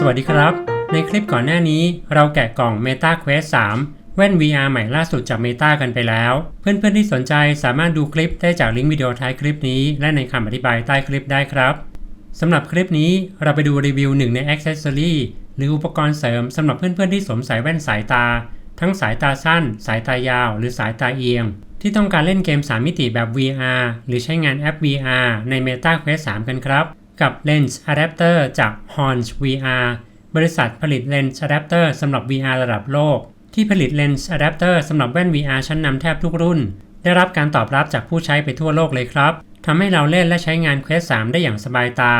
สวัสดีครับ ในคลิปก่อนหน้านี้เราแกะกล่อง Meta Quest 3 แว่น VR ใหม่ล่าสุดจาก Meta กันไปแล้ว เพื่อนๆที่สนใจสามารถดูคลิปได้จากลิงก์วิดีโอท้ายคลิปนี้ และในคำอธิบายใต้คลิปได้ครับสำหรับคลิปนี้เราไปดูรีวิวหนึ่งใน Accessory หรืออุปกรณ์เสริมสำหรับเพื่อนๆที่สวมใส่แว่นสายตา ทั้งสายตาสั้น สายตายาว หรือสายตาเอียง ที่ต้องการเล่นเกม 3 มิติแบบ VR หรือใช้งานแอป VR ใน Meta Quest 3 กันครับ กับ Lens Adapter จาก Horns VR บริษัทผลิตเลนส์อะแดปเตอร์สำหรับ VR ระดับโลก ที่ผลิตเลนส์อะแดปเตอร์สำหรับแว่น VR ชั้นนำแทบทุกรุ่น ได้รับการตอบรับจากผู้ใช้ไปทั่วโลกเลยครับทำให้เราเล่นและใช้งาน Quest 3 ได้อย่างสบายตา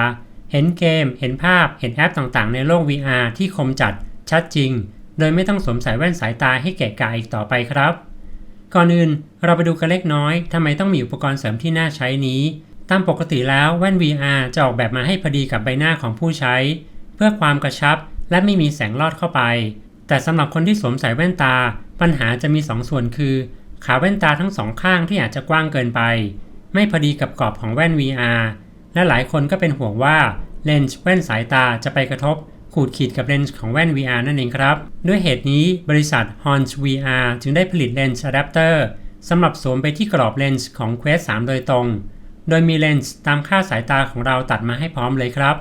เห็นเกม เห็นภาพ เห็นแอปต่างๆ ในโลก VR ที่คมจัด ชัดจริง โดยไม่ต้องสวมใส่แว่นสายตาให้เกะกะอีกต่อไปครับ ก่อนอื่นเราไปดูกันเล็กน้อยทำไมต้องมีอุปกรณ์เสริมที่น่าใช้นี้ ตามปกติแล้วแว่น VR จะออกแบบมาให้พอดีกับใบหน้าของผู้ใช้ เพื่อความกระชับและไม่มีแสงลอดเข้าไป แต่สำหรับคนที่สวมใส่แว่นตา ปัญหาจะมี2สส่วนคือ ขาแว่นตาทั้งสองข้างที่อาจจะกว้างเกินไป ไม่พอดีกับกรอบของแว่น VR และหลายคนก็เป็นห่วงว่าเลนส์แว่นสายตาจะไปกระทบ ขูดขีดกับเลนส์ของแว่น VR นั่นเองครับ ด้วยเหตุนี้บริษัท Horns VR จึงได้ผลิตเลนส์อะแดปเตอร์สำหรับสวมไปที่กรอบเลนส์ของ Quest 3 โดยตรง โดยมีเลนส์ตามค่าสายตาของเราตัดมาให้พร้อมเลยครับ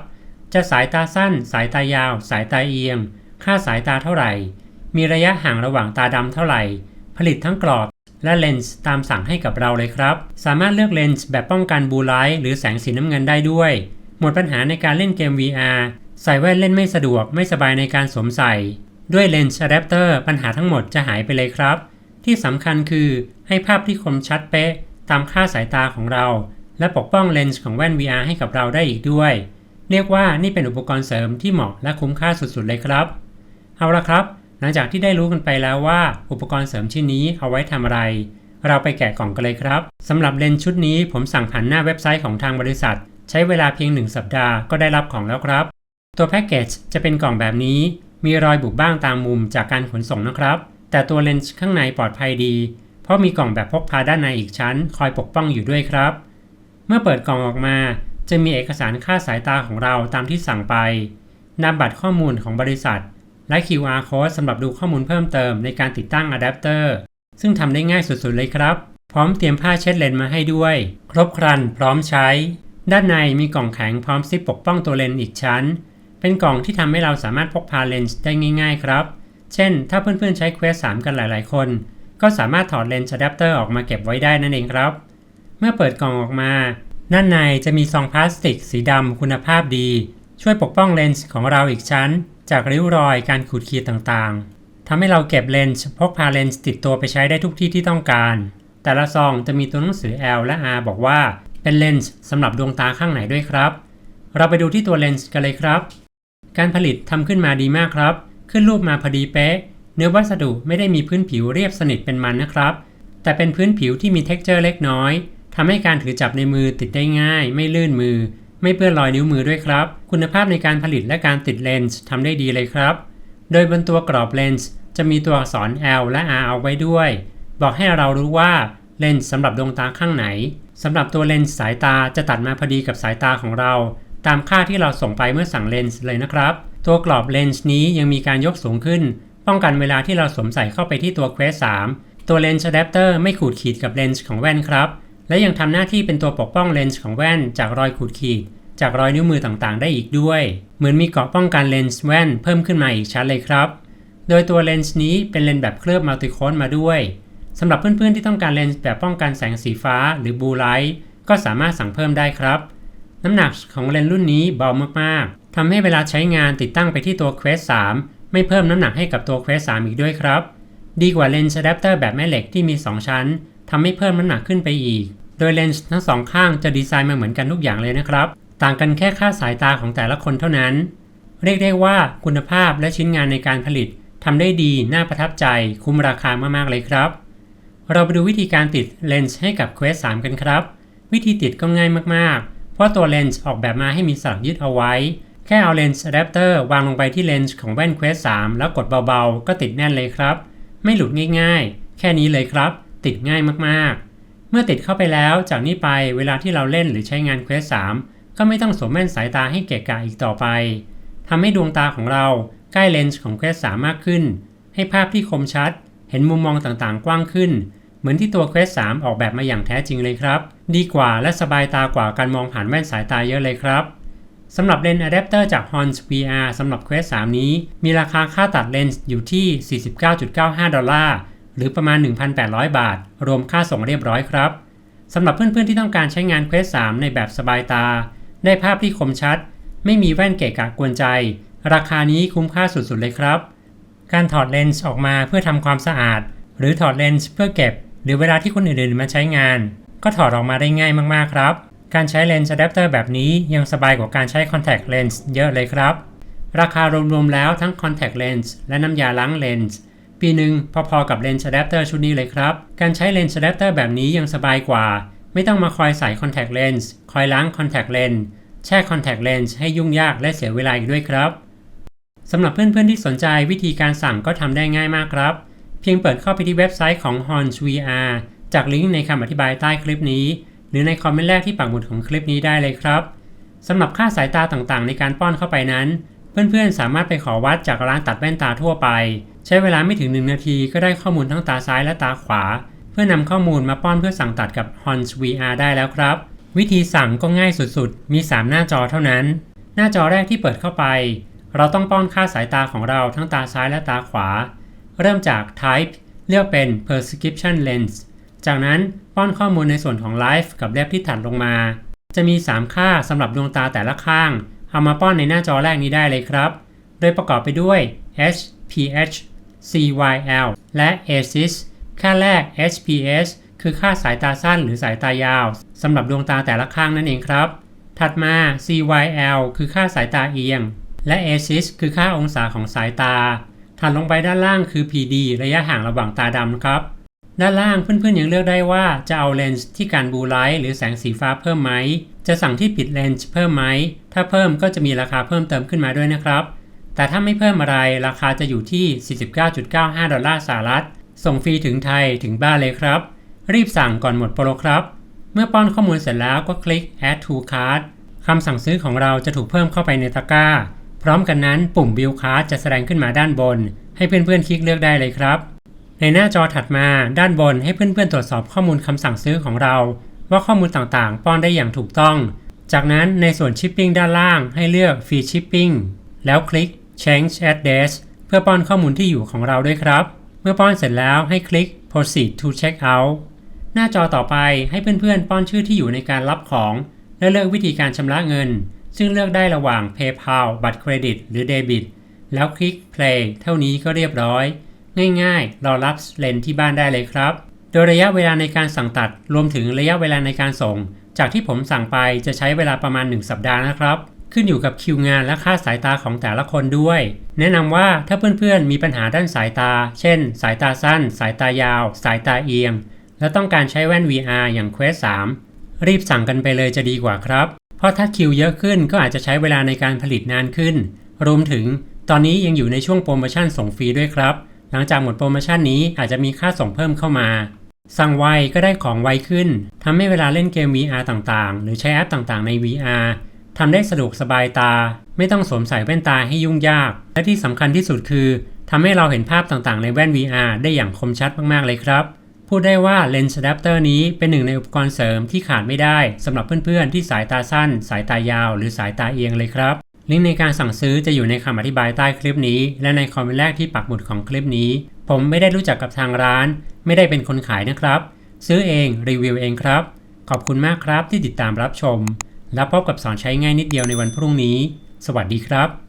จะสายตาสั้น สายตายาว สายตาเอียง ค่าสายตาเท่าไหร่ มีระยะห่างระหว่างตาดำเท่าไหร่ ผลิตทั้งกรอบและเลนส์ตามสั่งให้กับเราเลยครับ สามารถเลือกเลนส์แบบป้องกันบูไลท์หรือแสงสีน้ำเงินได้ด้วย หมดปัญหาในการเล่นเกม VR ใส่แว่นเล่นไม่สะดวกไม่สบายในการสวมใส่ ด้วยเลนส์อะแดปเตอร์ปัญหาทั้งหมดจะหายไปเลยครับ ที่สำคัญคือให้ภาพที่คมชัดเป๊ะ ตามค่าสายตาของเรา และปกป้องเลนส์ของแว่น VR ให้กับเราได้อีกด้วย เรียกว่านี่เป็นอุปกรณ์เสริมที่เหมาะและคุ้มค่าสุดๆเลยครับ เอาละครับ หลังจากที่ได้รู้กันไปแล้วว่า อุปกรณ์เสริมชิ้นนี้เอาไว้ทำอะไร เราไปแกะกล่องกันเลยครับสำหรับเลนส์ชุดนี้ผมสั่งผ่านหน้าเว็บไซต์ของทางบริษัท ใช้เวลาเพียง 1 สัปดาห์ก็ได้รับของแล้วครับ ตัวแพ็กเกจจะเป็นกล่องแบบนี้ มีรอยบุบบ้างตามมุมจากการขนส่งนะครับ แต่ตัวเลนส์ข้างในปลอดภัยดี เพราะมีกล่องแบบพกพาด้านในอีกชั้น คอยปกป้องอยู่ด้วยครับ เมื่อเปิดกล่องออกมา จะมีเอกสารค่าสายตาของเราตามที่สั่งไปนำบัตรข้อมูลของบริษัท และ QR code สำหรับดูข้อมูลเพิ่มเติมในการติดตั้งอะแดปเตอร์ซึ่งทำได้ง่ายสุดๆเลยครับ พร้อมเตรียมผ้าเช็ดเลนส์มาให้ด้วย ครบครันพร้อมใช้ ด้านในมีกล่องแข็งพร้อมซิปปกป้องตัวเลนส์อีกชั้น เป็นกล่องที่ทำให้เราสามารถพกพาเลนส์ได้ง่าย ๆ ครับ เช่น ถ้าเพื่อนๆใช้ Quest 3 กันหลายๆ คน ก็สามารถถอดเลนส์อะแดปเตอร์ออกมาเก็บไว้ได้นั่นเองครับ เมื่อเปิดกล่องออกมา ด้านในจะมีซองพลาสติกสีดำคุณภาพดี ช่วยปกป้องเลนส์ของเราอีกชั้น จากริ้วรอยการขูดขีดต่างๆทำให้เราเก็บเลนส์พกพาเลนส์ติดตัวไปใช้ได้ทุกที่ที่ต้องการ แต่ละซองจะมีตัวหนังสือ L และ R บอกว่า เป็นเลนส์สำหรับดวงตาข้างไหนด้วยครับ เราไปดูที่ตัวเลนส์กันเลยครับ การผลิตทำขึ้นมาดีมากครับ ขึ้นรูปมาพอดีเป๊ะ เนื้อวัสดุไม่ได้มีพื้นผิวเรียบสนิทเป็นมันนะครับ แต่เป็นพื้นผิวที่มี t e x t อร์เล็กน้อย ทำให้การถือจับในมือติดได้ง่าย ไม่ลื่นมือ ไม่เปื้อนรอยนิ้วมือด้วยครับ คุณภาพในการผลิตและการติดเลนส์ทำได้ดีเลยครับ โดยบนตัวกรอบเลนส์จะมีตัวอักษร L และ R เอาไว้ด้วย บอกให้เรารู้ว่าเลนส์สำหรับดวงตาข้างไหนสำหรับตัวเลนส์สายตาจะตัดมาพอดีกับสายตาของเรา ตามค่าที่เราส่งไปเมื่อสั่งเลนส์เลยนะครับ ตัวกรอบเลนส์นี้ยังมีการยกสูงขึ้น ป้องกันเวลาที่เราสวมใส่เข้าไปที่ตัว Quest 3ตัวเลนส์อะแดปเตอร์ไม่ขูดขีดกับเลนส์ของแว่นครับ และยังทำหน้าที่เป็นตัวปกป้องเลนส์ของแว่นจากรอยขูดขีด จากรอยนิ้วมือต่างๆ ได้อีกด้วย เหมือนมีเกราะป้องกันเลนส์แว่นเพิ่มขึ้นมาอีกชั้นเลยครับ โดยตัวเลนส์นี้เป็นเลนส์แบบเคลือบมัลติโคนมาด้วยสำหรับเพื่อนๆที่ต้องการเลนส์แบบป้องกันแสงสีฟ้าหรือบูไลท์ก็สามารถสั่งเพิ่มได้ครับ น้ำหนักของเลนส์รุ่นนี้เบามากๆทำให้เวลาใช้งานติดตั้งไปที่ตัว Quest 3 ไม่เพิ่มน้ำหนักให้กับตัว Quest 3 อีกด้วยครับ ดีกว่าเลนส์อะแดปเตอร์แบบแม่เหล็กที่มี 2 ชั้น ทำให้เพิ่มน้ำหนักขึ้นไปอีก โดยเลนส์ทั้งสองข้างจะดีไซน์มาเหมือนกันทุกอย่างเลยนะครับ ต่างกันแค่ค่าสายตาของแต่ละคนเท่านั้น เรียกได้ว่าคุณภาพและชิ้นงานในการผลิตทำได้ดี น่าประทับใจ คุ้มราคามากๆเลยครับ เราไปดูวิธีการติดเลนส์ให้กับ Quest 3 กันครับ วิธีติดก็ง่ายมากๆ เพราะตัวเลนส์ออกแบบมาให้มีสลักยึดเอาไว้ แค่เอาเลนส์อะแดปเตอร์วางลงไปที่เลนส์ของแว่น Quest 3 แล้วกดเบาๆ ก็ติดแน่นเลยครับ ไม่หลุดง่ายๆ แค่นี้เลยครับ ติดง่ายมากๆ เมื่อติดเข้าไปแล้วจากนี้ไปเวลาที่เราเล่นหรือใช้งาน Quest 3ก็ไม่ต้องสวมแว่นสายตาให้เกะกะอีกต่อไปทำให้ดวงตาของเราใกล้เลนส์ของ Quest 3มากขึ้น ให้ภาพที่คมชัด เห็นมุมมองต่างๆ กว้างขึ้น เหมือนที่ตัว Quest 3ออกแบบมาอย่างแท้จริงเลยครับ ดีกว่าและสบายตากว่าการมองผ่านแว่นสายตาเยอะเลยครับสำหรับเลนส์อะแดปเตอร์จาก Hans VR สำหรับ Quest 3 นี้ มีราคาค่าตัดเลนส์อยู่ที่ 49.95 ดอลลาร์ หรือประมาณ 1,800 บาท รวมค่าส่งเรียบร้อยครับสำหรับเพื่อนๆที่ต้องการใช้งาน Quest 3 ในแบบสบายตา ได้ภาพที่คมชัด ไม่มีแว่นเกะกะกวนใจ ราคานี้คุ้มค่าสุดๆเลยครับ การถอดเลนส์ออกมาเพื่อทำความสะอาด หรือถอดเลนส์เพื่อเก็บ หรือเวลาที่คนอื่นๆมาใช้งาน ก็ถอดออกมาได้ง่ายมากๆครับ การใช้เลนส์อะแดปเตอร์แบบนี้ยังสบายกว่าการใช้คอนแทคเลนส์เยอะเลยครับ ราคารวมๆแล้วทั้งคอนแทคเลนส์และน้ำยาล้างเลนส์ ปีหนึ่งพอๆกับเลนส์อะแดปเตอร์ชุดนี้เลยครับ การใช้เลนส์อะแดปเตอร์แบบนี้ยังสบายกว่า ไม่ต้องมาคอยใส่คอนแทคเลนส์คอยล้างคอนแทคเลนส์แช่คอนแทคเลนส์ให้ยุ่งยากและเสียเวลาอีกด้วยครับสำหรับเพื่อนๆที่สนใจวิธีการสั่งก็ทำได้ง่ายมากครับ เพียงเปิดเข้าไปที่เว็บไซต์ของ Horns VR จากลิงก์ในคำอธิบายใต้คลิปนี้ หรือในคอมเมนต์แรกที่ปักหมุดของคลิปนี้ได้เลยครับสำหรับค่าสายตาต่างๆ ในการป้อนเข้าไปนั้น เพื่อนๆสามารถไปขอวัดจากร้านตัดแว่นตาทั่วไป ใช้เวลาไม่ถึง 1 นาทีก็ได้ข้อมูลทั้งตาซ้ายและตาขวา เพื่อนำข้อมูลมาป้อนเพื่อสั่งตัดกับ Horns VR ได้แล้วครับ วิธีสั่งก็ง่ายสุดๆ มี 3 หน้าจอเท่านั้น หน้าจอแรกที่เปิดเข้าไป เราต้องป้อนค่าสายตาของเราทั้งตาซ้ายและตาขวา เริ่มจาก Type เลือกเป็น Prescription Lens จากนั้นป้อนข้อมูลในส่วนของ Life กับเล็บที่ถัดลงมา จะมี 3 ค่าสำหรับดวงตาแต่ละข้าง เอามาป้อนในหน้าจอแรกนี้ได้เลยครับ โดยประกอบไปด้วย HPH CYL และ ASIS ค่าแรก HPS คือค่าสายตาสั้นหรือสายตายาวสำหรับดวงตาแต่ละข้างนั่นเองครับ ถัดมา CYL คือค่าสายตาเอียง และ ASIS คือค่าองศาของสายตา ถัดลงไปด้านล่างคือ PD ระยะห่างระหว่างตาดำครับ ด้านล่างเพื่อนๆยังเลือกได้ว่าจะเอาเลนส์ที่การบูไลท์หรือแสงสีฟ้าเพิ่มไหม จะสั่งที่ปิดเลนส์เพิ่มไหม ถ้าเพิ่มก็จะมีราคาเพิ่มเติมขึ้นมาด้วยนะครับ แต่ถ้าไม่เพิ่มอะไรราคาจะอยู่ที่ 49.95 ดอลลาร์สหรัฐ ส่งฟรีถึงไทยถึงบ้านเลยครับ รีบสั่งก่อนหมดโปรครับ เมื่อป้อนข้อมูลเสร็จแล้วก็คลิก add to cart คำสั่งซื้อของเราจะถูกเพิ่มเข้าไปในตะกร้า พร้อมกันนั้นปุ่ม Bill Card จะแสดงขึ้นมาด้านบน ให้เพื่อนๆคลิกเลือกได้เลยครับ ในหน้าจอถัดมาด้านบนให้เพื่อนๆตรวจสอบข้อมูลคำสั่งซื้อของเรา ว่าข้อมูลต่างๆ ป้อนได้อย่างถูกต้อง จากนั้นในส่วน Shipping ด้านล่างให้เลือก Free Shipping แล้วคลิก Change Address เพื่อป้อนข้อมูลที่อยู่ของเราด้วยครับ เมื่อป้อนเสร็จแล้วให้คลิก Proceed to Checkout หน้าจอต่อไปให้เพื่อนๆ ป้อนชื่อที่อยู่ในการรับของ และเลือกวิธีการชำระเงิน ซึ่งเลือกได้ระหว่าง PayPal บัตรเครดิต หรือเดบิตแล้วคลิก Play เท่านี้ก็เรียบร้อย ง่ายๆ รอรับเลนที่บ้านได้เลยครับ โดยระยะเวลาในการสั่งตัดรวมถึงระยะเวลาในการส่ง จากที่ผมสั่งไปจะใช้เวลาประมาณ 1 สัปดาห์นะครับ ขึ้นอยู่กับคิวงานและค่าสายตาของแต่ละคนด้วย แนะนำว่าถ้าเพื่อนๆมีปัญหาด้านสายตา เช่น สายตาสั้น สายตายาว สายตาเอียง และต้องการใช้แว่น VR อย่าง Quest 3 รีบสั่งกันไปเลยจะดีกว่าครับ เพราะถ้าคิวเยอะขึ้นก็อาจจะใช้เวลาในการผลิตนานขึ้น รวมถึง ตอนนี้ยังอยู่ในช่วงโปรโมชั่นส่งฟรีด้วยครับ หลังจากหมดโปรโมชั่นนี้อาจจะมีค่าส่งเพิ่มเข้ามาสั่งไวก็ได้ของไวขึ้น ทำให้เวลาเล่นเกม VR ต่างๆ หรือใช้แอปต่างๆ ใน VR ทำได้สะดวกสบายตา ไม่ต้องสวมใส่แว่นตาให้ยุ่งยาก และที่สำคัญที่สุดคือทำให้เราเห็นภาพต่างๆ ในแว่น VR ได้อย่างคมชัดมากๆเลยครับ พูดได้ว่าเลนส์อะแดปเตอร์นี้เป็นหนึ่งในอุปกรณ์เสริมที่ขาดไม่ได้สำหรับเพื่อนๆ ที่สายตาสั้น สายตายาว หรือสายตาเอียงเลยครับ ลิงก์ในการสั่งซื้อจะอยู่ในคำอธิบายใต้คลิปนี้ และในคอมเมนต์แรกที่ปักหมุดของคลิปนี้ ผมไม่ได้รู้จักกับทางร้าน ไม่ได้เป็นคนขายนะครับ ซื้อเองรีวิวเองครับ ขอบคุณมากครับที่ติดตามรับชม แล้วพบกับสอนใช้ง่ายนิดเดียวในวันพรุ่งนี้ สวัสดีครับ